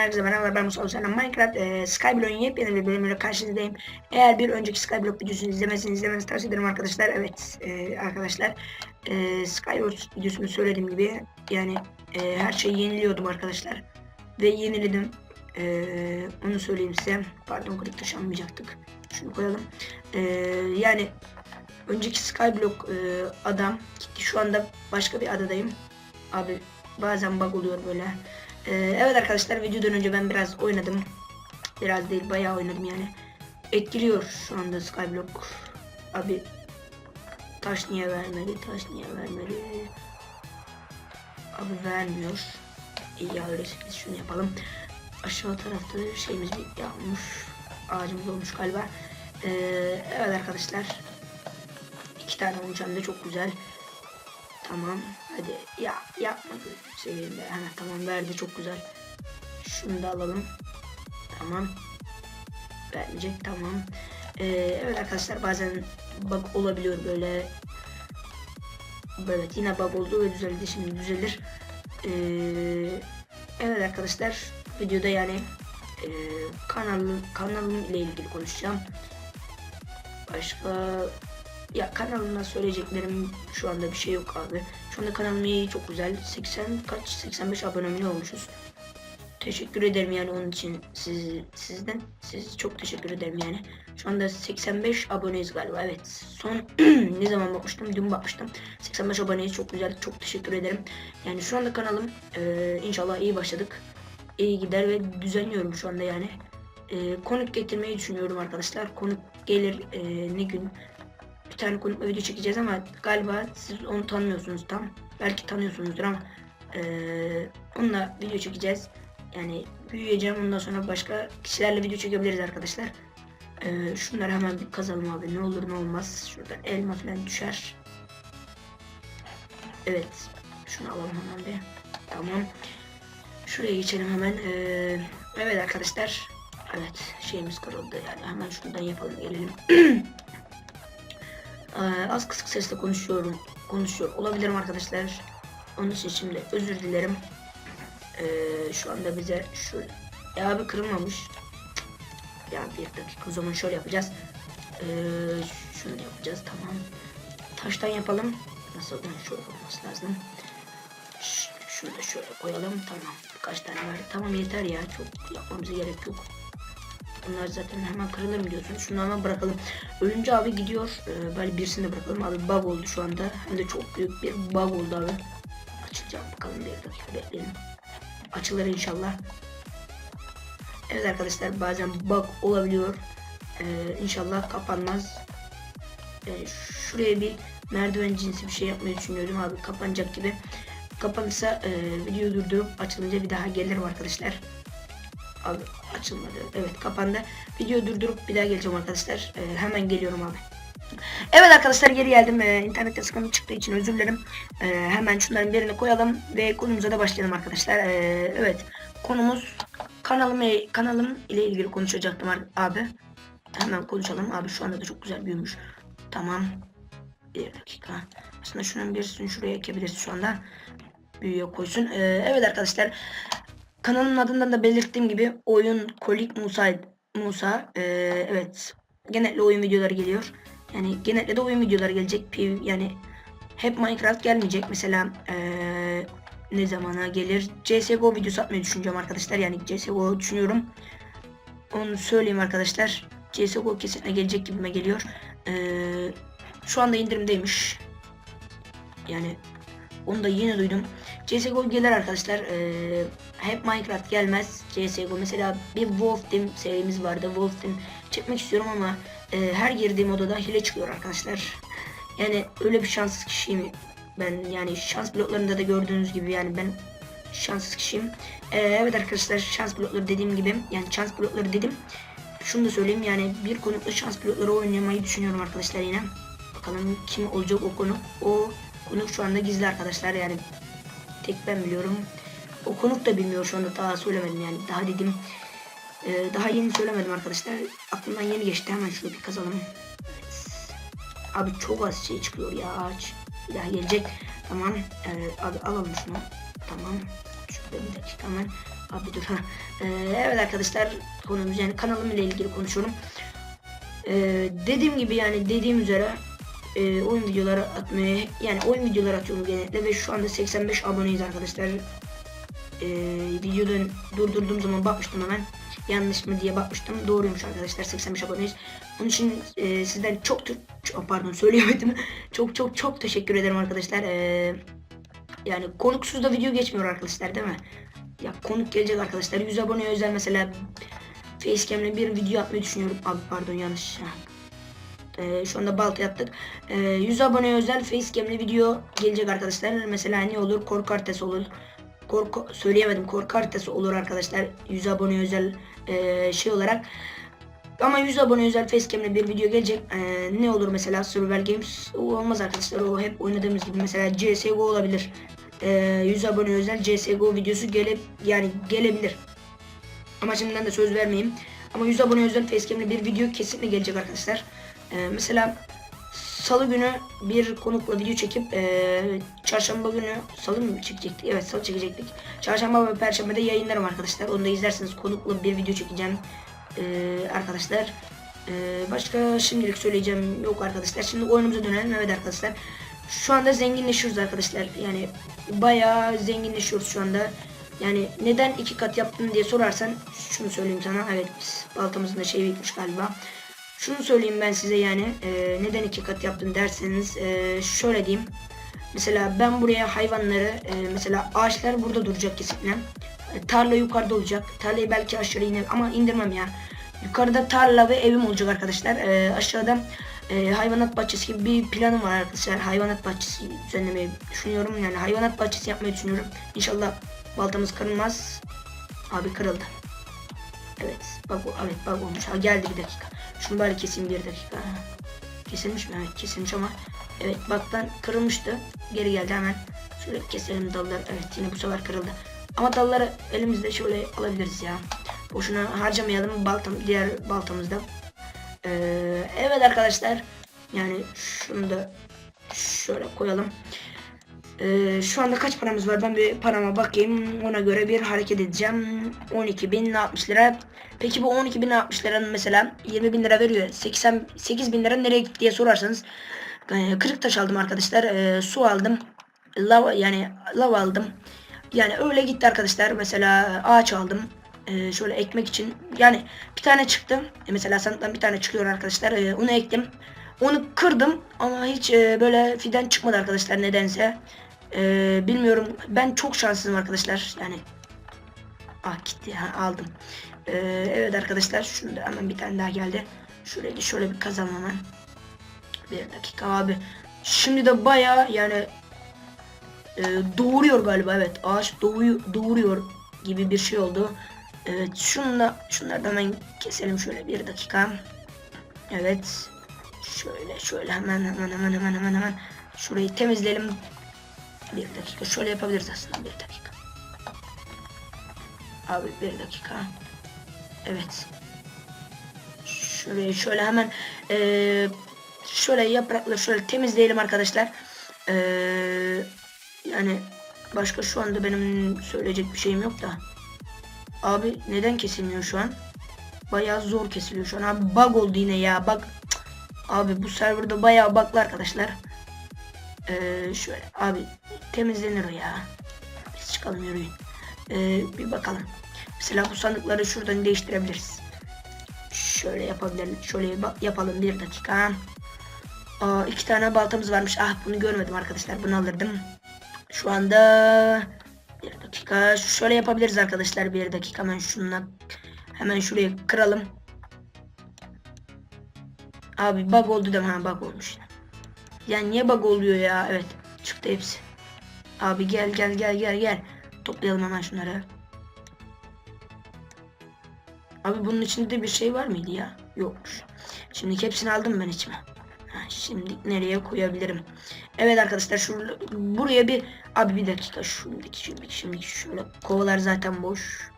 herkese merhaba ben Musa Hüseyin. Minecraft e, Skyblock'un yepyeni bir bölümüyle karşınızdayım. Eğer bir önceki Skyblock videosunu izlemezseniz izlemenizi tavsiye ederim arkadaşlar. Evet e, arkadaşlar e, Skyblock videosunu söylediğim gibi yani e, her şeyi yeniliyordum arkadaşlar. Ve yeniledim. E, onu söyleyeyim size. Pardon kırık taşınmayacaktık. Şunu koyalım. E, yani önceki Skyblock e, adam gitti. Şu anda başka bir adadayım. Abi bazen bug oluyor böyle. Ee, evet arkadaşlar videodan önce ben biraz oynadım. Biraz değil bayağı oynadım yani. Etkiliyor şu anda Skyblock. Abi taş niye vermedi? Taş niye vermedi? Abi vermiyor. İyi ya öyle biz şunu yapalım. Aşağı tarafta şeyimiz bir yapmış. Ağacımız olmuş galiba. Ee, evet arkadaşlar. iki tane olmuş hem çok güzel. Tamam. Hadi ya yapma seviyinde. Hemen tamam verdi çok güzel. Şunu da alalım. Tamam. Vermeyecek tamam. Ee, evet arkadaşlar bazen bug olabiliyor böyle. Evet yine bug oldu ve düzeldi şimdi düzelir. Ee, evet arkadaşlar videoda yani e, kanalım kanalım ile ilgili konuşacağım. Başka ya kanalımda söyleyeceklerim şu anda bir şey yok abi. Şu anda kanalım iyi çok güzel. 80 kaç 85 abone olmuşuz. Teşekkür ederim yani onun için siz sizden siz çok teşekkür ederim yani. Şu anda 85 aboneyiz galiba evet. Son ne zaman bakmıştım? Dün bakmıştım. 85 aboneyiz çok güzel. Çok teşekkür ederim. Yani şu anda kanalım e, inşallah iyi başladık. İyi gider ve düzenliyorum şu anda yani. E, konuk getirmeyi düşünüyorum arkadaşlar. Konuk gelir e, ne gün tane konukla video çekeceğiz ama galiba siz onu tanımıyorsunuz tam. Belki tanıyorsunuzdur ama eee onunla video çekeceğiz. Yani büyüyeceğim ondan sonra başka kişilerle video çekebiliriz arkadaşlar. Eee şunları hemen bir kazalım abi ne olur ne olmaz. Şuradan elma falan düşer. Evet. Şunu alalım hemen bir. Tamam. Şuraya geçelim hemen. Eee, evet arkadaşlar. Evet şeyimiz kırıldı yani hemen şuradan yapalım gelelim. Ee, az kısık sesle konuşuyorum. Konuşuyor olabilirim arkadaşlar. Onun için şimdi özür dilerim. Ee, şu anda bize şu ya abi kırılmamış. Ya bir dakika o zaman şöyle yapacağız. Ee, şunu yapacağız tamam. Taştan yapalım. Nasıl yani şöyle olması lazım. Ş şunu da şöyle koyalım tamam. Birkaç tane var. Tamam yeter ya çok yapmamıza gerek yok. Bunlar zaten hemen kırılır mı diyorsunuz? Şunu hemen bırakalım. Ölünce abi gidiyor. Ee, böyle birisini de bırakalım. Abi bug oldu şu anda. Hem de çok büyük bir bug oldu abi. Açılacak bakalım bir dakika bekleyelim. Açılır inşallah. Evet arkadaşlar bazen bug olabiliyor. Ee, inşallah kapanmaz. Ee, şuraya bir merdiven cinsi bir şey yapmayı düşünüyorum abi kapanacak gibi. Kapanırsa e, videoyu durdurup açılınca bir daha gelirim arkadaşlar. Abi açılmadı. Evet kapandı. Videoyu durdurup bir daha geleceğim arkadaşlar. Ee, hemen geliyorum abi. Evet arkadaşlar geri geldim. Ee, internette sıkıntı çıktığı için özür dilerim. Ee, hemen şunların birini koyalım ve konumuza da başlayalım arkadaşlar. Ee, evet konumuz kanalım kanalım ile ilgili konuşacaktım abi. Hemen konuşalım abi şu anda da çok güzel büyümüş. Tamam. Bir dakika. Aslında şunun birisini şuraya ekebiliriz şu anda. Büyüye koysun. Ee, evet arkadaşlar. Kanalın adından da belirttiğim gibi oyun Kolik Musa Musa ee, evet genellikle oyun videoları geliyor. Yani genellikle de oyun videoları gelecek. PV yani hep Minecraft gelmeyecek. Mesela ee, ne zamana gelir? CSGO videosu atmayı düşüneceğim arkadaşlar. Yani CSGO düşünüyorum. Onu söyleyeyim arkadaşlar. CSGO kesinlikle gelecek gibime geliyor. Ee, şu anda indirimdeymiş. Yani onu da yeni duydum. CSGO gelir arkadaşlar. Ee, hep Minecraft gelmez. CSGO mesela bir Wolf Team serimiz vardı. Wolf Team çekmek istiyorum ama e, her girdiğim odada hile çıkıyor arkadaşlar. Yani öyle bir şanssız kişiyim. Ben yani şans bloklarında da gördüğünüz gibi yani ben şanssız kişiyim. Ee, evet arkadaşlar şans blokları dediğim gibi yani şans blokları dedim. Şunu da söyleyeyim yani bir konukla şans blokları oynamayı düşünüyorum arkadaşlar yine. Bakalım kim olacak o konu. O konuk şu anda gizli arkadaşlar yani tek ben biliyorum. O konuk da bilmiyor şu anda daha söylemedim yani daha dedim. Ee, daha yeni söylemedim arkadaşlar. Aklımdan yeni geçti hemen şunu bir kazalım. Abi çok az şey çıkıyor ya ağaç. Bir daha gelecek. Tamam. Ee, abi alalım şunu. Tamam. Şurada bir dakika hemen. Abi dur ha. Ee, evet arkadaşlar konumuz yani kanalım ile ilgili konuşuyorum. Ee, dediğim gibi yani dediğim üzere e, oyun videoları atmaya yani oyun videoları atıyorum genellikle ve şu anda 85 aboneyiz arkadaşlar. Ee, videodan durdurduğum zaman bakmıştım hemen yanlış mı diye bakmıştım. Doğruymuş arkadaşlar 85 aboneyiz. Onun için e, sizden çok çok pardon söyleyemedim. çok çok çok teşekkür ederim arkadaşlar. Ee, yani konuksuz da video geçmiyor arkadaşlar değil mi? Ya konuk gelecek arkadaşlar. 100 aboneye özel mesela Facecam'le bir video atmayı düşünüyorum. Abi pardon yanlış. Ee, şu anda balta yaptık. Ee, 100 aboneye özel Facecam'le video gelecek arkadaşlar. Mesela ne olur? Korku haritası olur. Korku söyleyemedim. Korku haritası olur arkadaşlar. 100 aboneye özel e, şey olarak. Ama 100 abone özel facecam'le bir video gelecek. Ee, ne olur mesela Survival Games? Olmaz arkadaşlar. O hep oynadığımız gibi mesela CSGO olabilir. Ee, 100 abone özel CSGO videosu gelip yani gelebilir. Ama şimdiden de söz vermeyeyim. Ama 100 abone özel facecam'le bir video kesinlikle gelecek arkadaşlar. Ee, mesela Salı günü bir konukla video çekip e, çarşamba günü salı mı çekecektik? Evet salı çekecektik. Çarşamba ve perşembe de yayınlarım arkadaşlar. Onu da izlerseniz konukla bir video çekeceğim e, arkadaşlar. E, başka şimdilik söyleyeceğim yok arkadaşlar. Şimdi oyunumuza dönelim. Evet arkadaşlar. Şu anda zenginleşiyoruz arkadaşlar. Yani bayağı zenginleşiyoruz şu anda. Yani neden iki kat yaptın diye sorarsan şunu söyleyeyim sana. Evet baltamızın da şey bitmiş galiba. Şunu söyleyeyim ben size yani e, neden iki kat yaptın derseniz e, şöyle diyeyim. Mesela ben buraya hayvanları e, mesela ağaçlar burada duracak kesinlikle. E, tarla yukarıda olacak. Tarlayı belki aşağı iner ama indirmem ya. Yukarıda tarla ve evim olacak arkadaşlar. E, aşağıda e, hayvanat bahçesi gibi bir planım var arkadaşlar. Hayvanat bahçesi düzenlemeyi düşünüyorum. Yani hayvanat bahçesi yapmayı düşünüyorum. İnşallah baltamız kırılmaz. Abi kırıldı. Evet bak evet bak olmuş. Ha geldi bir dakika. Şunu bari keseyim bir dakika. Kesilmiş mi? Evet kesilmiş ama evet baktan kırılmıştı. Geri geldi hemen. Şöyle keselim dalları. Evet yine bu sefer kırıldı. Ama dalları elimizde şöyle alabiliriz ya. Boşuna harcamayalım baltam diğer baltamızda. Ee, evet arkadaşlar. Yani şunu da şöyle koyalım. Ee, şu anda kaç paramız var? Ben bir parama bakayım. Ona göre bir hareket edeceğim. 12.060 lira. Peki bu 12.060 liranın mesela 20.000 lira veriyor. 88 bin lira nereye gitti diye sorarsanız e, kırık taş aldım arkadaşlar. E, su aldım. Lava yani lava aldım. Yani öyle gitti arkadaşlar. Mesela ağaç aldım. E, şöyle ekmek için. Yani bir tane çıktı. E, mesela sandıktan bir tane çıkıyor arkadaşlar. E, onu ektim. Onu kırdım ama hiç e, böyle fidan çıkmadı arkadaşlar nedense. E, bilmiyorum. Ben çok şanslıyım arkadaşlar. Yani ah gitti ha, aldım. E, evet arkadaşlar şunu hemen bir tane daha geldi. Şurayı da şöyle bir kazalım hemen. Bir dakika abi. Şimdi de baya yani e, doğuruyor galiba evet. Ağaç doğuyor, doğuruyor gibi bir şey oldu. Evet şunu da şunları da hemen keselim şöyle bir dakika. Evet. Şöyle şöyle hemen hemen hemen hemen hemen hemen şurayı temizleyelim. Bir dakika şöyle yapabiliriz aslında bir dakika. Abi bir dakika. Evet. Şurayı şöyle hemen ee, şöyle yaprakla şöyle temizleyelim arkadaşlar. Ee, yani başka şu anda benim söyleyecek bir şeyim yok da. Abi neden kesilmiyor şu an? Bayağı zor kesiliyor şu an. Abi bug oldu yine ya. Cık. Abi bu serverda bayağı bug'lı arkadaşlar. Ee, şöyle abi temizlenir o ya. Biz çıkalım yürüyün. Ee, bir bakalım. Mesela bu sandıkları şuradan değiştirebiliriz. Şöyle yapabilirim. Şöyle yapalım bir dakika. Aa, iki tane baltamız varmış. Ah bunu görmedim arkadaşlar. Bunu alırdım. Şu anda bir dakika. Şöyle yapabiliriz arkadaşlar. Bir dakika hemen şununla hemen şuraya kıralım. Abi bug oldu deme ha bug olmuş. Yani niye bug oluyor ya? Evet çıktı hepsi. Abi gel gel gel gel gel. Toplayalım hemen şunları. Abi bunun içinde bir şey var mıydı ya? Yokmuş. Şimdi hepsini aldım ben içime. Ha, şimdi nereye koyabilirim? Evet arkadaşlar şu buraya bir abi bir dakika şimdiki şimdiki şimdiki şöyle kovalar zaten boş.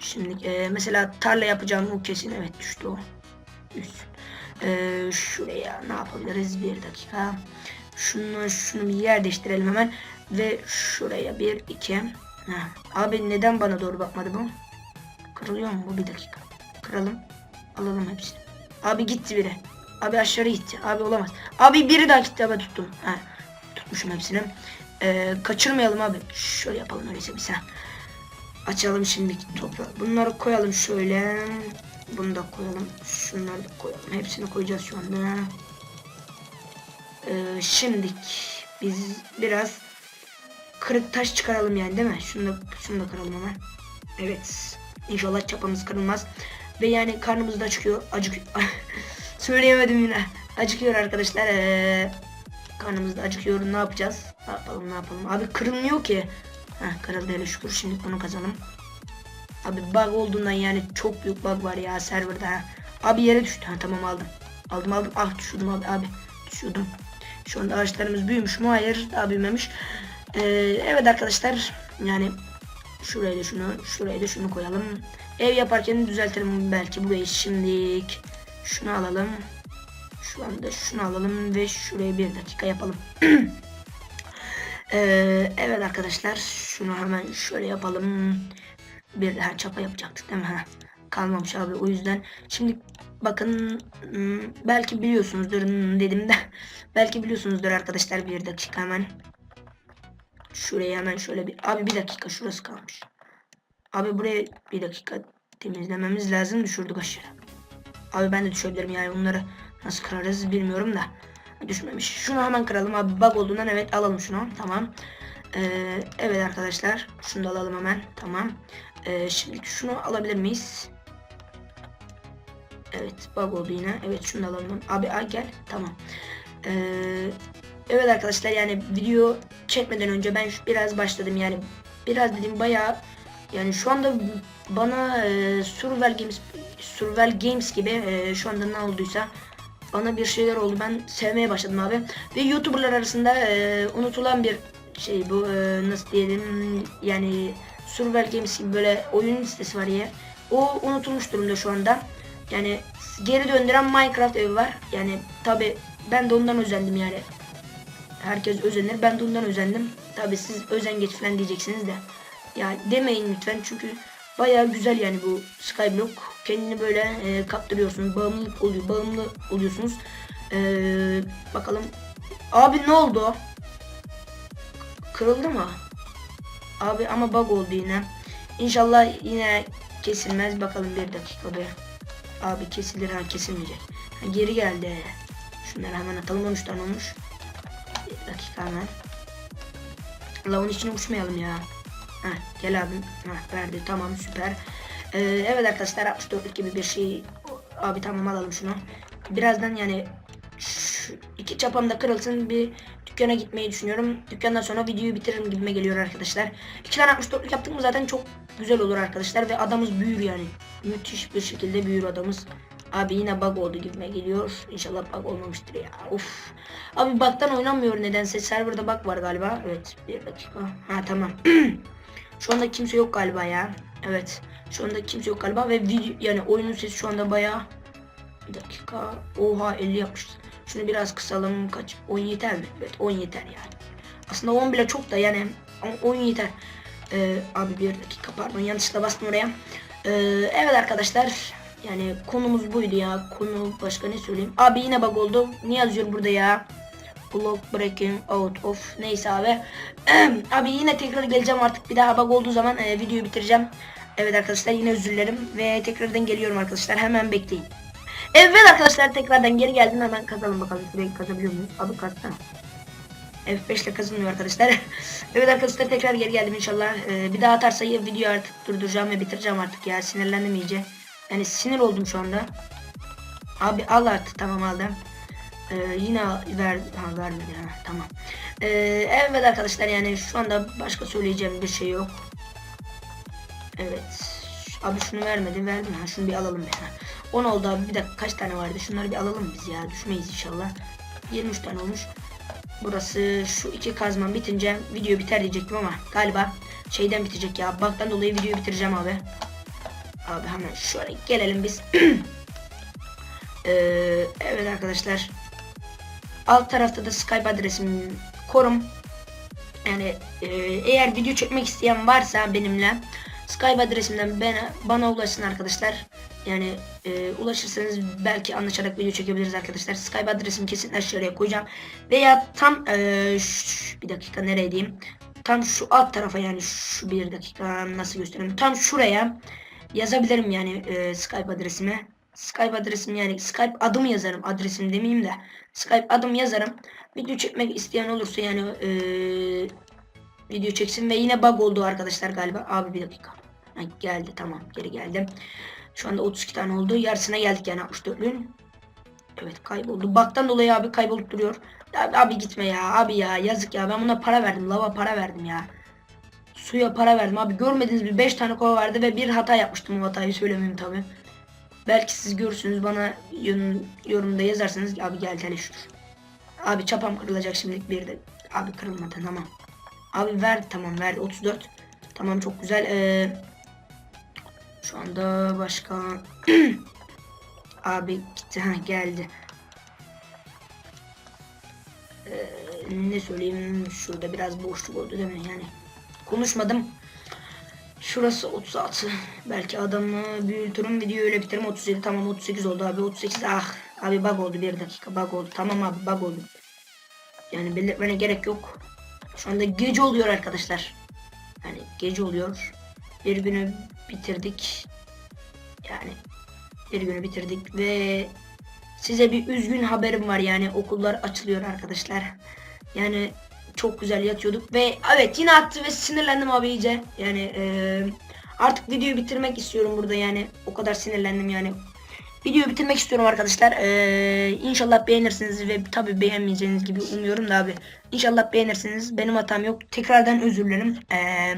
Şimdi e, mesela tarla yapacağım o kesin evet düştü o. Üst. E, şuraya ne yapabiliriz bir dakika. Şunu şunu bir yer değiştirelim hemen ve şuraya bir iki Ha, abi neden bana doğru bakmadı bu? Kırılıyor mu bu bir dakika. Kıralım. Alalım hepsini. Abi gitti biri. Abi aşağı gitti. Abi olamaz. Abi biri daha gitti abi tuttum. Ha, tutmuşum hepsini. Ee, kaçırmayalım abi. Şöyle yapalım öyleyse biz ha. Açalım şimdi toprağı. Bunları koyalım şöyle. Bunu da koyalım. Şunları da koyalım. Hepsini koyacağız şu anda. Ee, şimdik biz biraz kırık taş çıkaralım yani değil mi? Şunu da, şunu da kıralım hemen. Evet. İnşallah çapamız kırılmaz. Ve yani karnımız da çıkıyor. Acık Söyleyemedim yine. Acıkıyor arkadaşlar. Ee, karnımız da acıkıyor. Ne yapacağız? Ne yapalım ne yapalım. Abi kırılmıyor ki. Heh, kırıldı hele şükür. Şimdi bunu kazanalım. Abi bug olduğundan yani çok büyük bug var ya serverda. ha. Abi yere düştü. Ha tamam aldım. Aldım aldım. Ah düşürdüm abi abi. Düşürdüm. Şu anda ağaçlarımız büyümüş mü? Hayır daha büyümemiş. Ee, evet arkadaşlar yani şuraya da şunu şuraya da şunu koyalım. Ev yaparken düzeltelim belki burayı şimdilik. Şunu alalım. Şu anda şunu alalım ve şuraya bir dakika yapalım. Ee, evet arkadaşlar şunu hemen şöyle yapalım. Bir daha çapa yapacaktık değil mi? Ha, kalmamış abi o yüzden. Şimdi bakın hmm, belki biliyorsunuzdur hmm, dedim de. belki biliyorsunuzdur arkadaşlar bir dakika hemen. Şuraya hemen şöyle bir. Abi bir dakika şurası kalmış. Abi buraya bir dakika temizlememiz lazım. Düşürdük aşağı. Abi ben de düşebilirim yani bunları nasıl kırarız bilmiyorum da. Düşmemiş. Şunu hemen kıralım abi. Bug olduğundan evet alalım şunu. Tamam. Ee, evet arkadaşlar. Şunu da alalım hemen. Tamam. Ee, şimdi şunu alabilir miyiz? Evet bug oldu yine. Evet şunu da alalım. Abi ay gel. Tamam. Ee, evet arkadaşlar yani video çekmeden önce ben biraz başladım yani biraz dedim bayağı yani şu anda bana e, Survival Games Survival Games gibi e, şu anda ne olduysa bana bir şeyler oldu. Ben sevmeye başladım abi. Ve YouTuber'lar arasında e, unutulan bir şey bu e, nasıl diyelim yani Survival Games gibi böyle oyun listesi var ya. O unutulmuş durumda şu anda. Yani geri döndüren Minecraft evi var. Yani tabi ben de ondan özendim yani. Herkes özenir. Ben de ondan özendim. Tabi siz özengeç falan diyeceksiniz de. Ya demeyin lütfen çünkü baya güzel yani bu Skyblock. Kendini böyle e, kaptırıyorsunuz. Bağımlılık oluyor. Bağımlı oluyorsunuz. E, bakalım. Abi ne oldu? Kırıldı mı? Abi ama bug oldu yine. İnşallah yine kesilmez. Bakalım bir dakika be. Abi kesilir ha kesilmeyecek. Ha, geri geldi. Şunları hemen atalım 13 tane olmuş. Bir dakika hemen. Lavun içine uçmayalım ya. Heh, gel abim. Heh, verdi tamam süper. Ee, evet arkadaşlar 64'lük gibi bir şey. Abi tamam alalım şunu. Birazdan yani şu iki çapam da kırılsın bir dükkana gitmeyi düşünüyorum. Dükkandan sonra videoyu bitiririm gibime geliyor arkadaşlar. İki tane 64'lük yaptık mı zaten çok güzel olur arkadaşlar ve adamız büyür yani. Müthiş bir şekilde büyür adamız. Abi yine bug oldu gibime geliyor. İnşallah bug olmamıştır ya. Of. Abi bug'dan oynanmıyor nedense. Serverda bug var galiba. Evet bir dakika. Ha tamam. şu anda kimse yok galiba ya. Evet. Şu anda kimse yok galiba ve video yani oyunun sesi şu anda bayağı bir dakika. Oha 50 yapmışız. Şunu biraz kısalım. Kaç? 10 yeter mi? Evet 10 yeter yani. Aslında 10 bile çok da yani ama 10 yeter. Ee, abi bir dakika pardon yanlışlıkla bastım oraya. Ee, evet arkadaşlar yani konumuz buydu ya. Konu başka ne söyleyeyim? Abi yine bug oldu. Ne yazıyor burada ya? Block breaking out of neyse abi. abi yine tekrar geleceğim artık. Bir daha bug olduğu zaman e, videoyu bitireceğim. Evet arkadaşlar yine özür dilerim ve tekrardan geliyorum arkadaşlar. Hemen bekleyin. Evet arkadaşlar tekrardan geri geldim. Hemen kazalım bakalım. Şurayı kazabiliyor muyuz? Abi kazsana. F5 ile kazanmıyor arkadaşlar. evet arkadaşlar tekrar geri geldim inşallah. Ee, bir daha atarsa ya videoyu artık durduracağım ve bitireceğim artık ya. Sinirlendim iyice. Yani sinir oldum şu anda. Abi al artık tamam aldım. Ee, yine ver, ha, vermedi ha, tamam. Ee, evet arkadaşlar yani şu anda başka söyleyeceğim bir şey yok. Evet. Abi şunu vermedi verdim ha şunu bir alalım be. Ha. 10 oldu abi bir dakika kaç tane vardı şunları bir alalım biz ya düşmeyiz inşallah. 23 tane olmuş. Burası şu iki kazmam bitince video biter diyecektim ama galiba şeyden bitecek ya. Baktan dolayı videoyu bitireceğim abi. Abi hemen şöyle gelelim biz. Ee, evet arkadaşlar. Alt tarafta da Skype adresim korum. Yani e, eğer video çekmek isteyen varsa benimle Skype adresimden bana, bana ulaşsın arkadaşlar. Yani e, ulaşırsanız belki anlaşarak video çekebiliriz arkadaşlar. Skype adresimi kesin aşağıya koyacağım. Veya tam e, şu- bir dakika nereye diyeyim. Tam şu alt tarafa yani şu bir dakika nasıl göstereyim. Tam şuraya yazabilirim yani e, Skype adresimi. Skype adresim yani Skype adım yazarım adresim demeyeyim de Skype adım yazarım. Video çekmek isteyen olursa yani e, video çeksin ve yine bug oldu arkadaşlar galiba. Abi bir dakika. Ha, geldi tamam geri geldim. Şu anda 32 tane oldu. Yarısına geldik yani 64'lüğün. Evet kayboldu. Bug'dan dolayı abi kaybolup duruyor. Abi, abi gitme ya abi ya yazık ya ben buna para verdim. Lava para verdim ya. Suya para verdim abi. Görmediniz bir 5 tane kova vardı ve bir hata yapmıştım o hatayı söylemeyeyim tabi. Belki siz görürsünüz bana yorum, yorumda yazarsanız abi gel hele şükür. Abi çapam kırılacak şimdilik bir de. Abi kırılmadı tamam. Abi verdi tamam verdi 34. Tamam çok güzel. Ee, şu anda başka abi gitti ha geldi. Ee, ne söyleyeyim şurada biraz boşluk oldu değil mi yani konuşmadım. Şurası 36. Belki adamı büyütürüm videoyu öyle bitiririm 37 tamam 38 oldu abi 38 ah abi bug oldu bir dakika bug oldu tamam abi bug oldu. Yani belirtmene gerek yok. Şu anda gece oluyor arkadaşlar. Yani gece oluyor. Bir günü bitirdik. Yani bir günü bitirdik ve size bir üzgün haberim var yani okullar açılıyor arkadaşlar. Yani çok güzel yatıyorduk ve evet yine attı ve sinirlendim abi iyice. Yani eee, artık videoyu bitirmek istiyorum burada yani o kadar sinirlendim yani. Videoyu bitirmek istiyorum arkadaşlar. Ee, inşallah beğenirsiniz ve tabi beğenmeyeceğiniz gibi umuyorum da abi. İnşallah beğenirsiniz. Benim hatam yok. Tekrardan özür dilerim. Ee,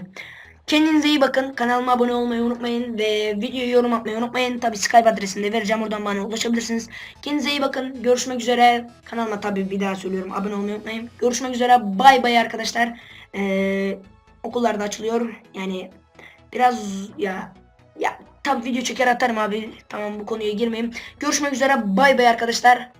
kendinize iyi bakın. Kanalıma abone olmayı unutmayın ve videoyu yorum atmayı unutmayın. Tabi Skype adresini de vereceğim. Oradan bana ulaşabilirsiniz. Kendinize iyi bakın. Görüşmek üzere. Kanalıma tabi bir daha söylüyorum. Abone olmayı unutmayın. Görüşmek üzere. Bay bay arkadaşlar. Ee, okullar açılıyor. Yani biraz ya ya Tabi video çeker atarım abi. Tamam bu konuya girmeyeyim. Görüşmek üzere. Bay bay arkadaşlar.